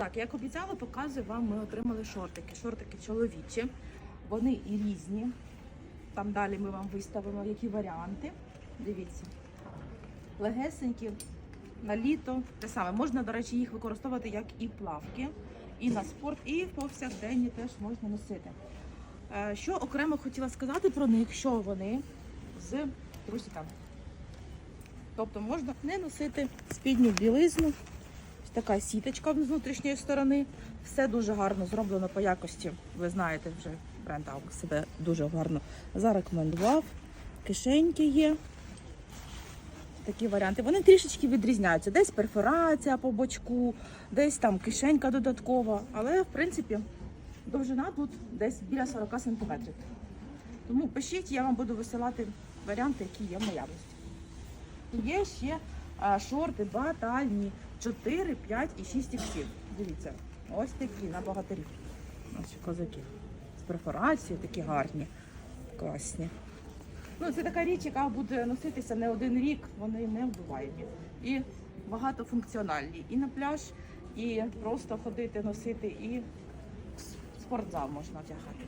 Так, як обіцяла, показую вам, ми отримали шортики. Шортики чоловічі, вони і різні. Там далі ми вам виставимо які варіанти. Дивіться. Легесенькі, на літо. Те саме. Можна, до речі, їх використовувати як і плавки, і на спорт, і повсякденні теж можна носити. Е, Що окремо хотіла сказати про них, що вони з трусиками. Тобто можна не носити спідню білизну. Така сіточка з внутрішньої сторони. Все дуже гарно зроблено по якості. Ви знаєте, вже бренд Авк себе дуже гарно зарекомендував. Кишеньки є. Такі варіанти. Вони трішечки відрізняються. Десь перфорація по бочку, десь там кишенька додаткова. Але в принципі довжина тут десь біля 40 см. Тому пишіть, я вам буду висилати варіанти, які є в наявності. Є ще шорти батальні 4, 5 і 6 іксів. Дивіться, ось такі на богатирів. Ось козаки. З перфорацією такі гарні, класні. Ну, це така річ, яка буде носитися не один рік, вони не вбиваємі. І багатофункціональні. І на пляж, і просто ходити, носити, і в спортзал можна одягати.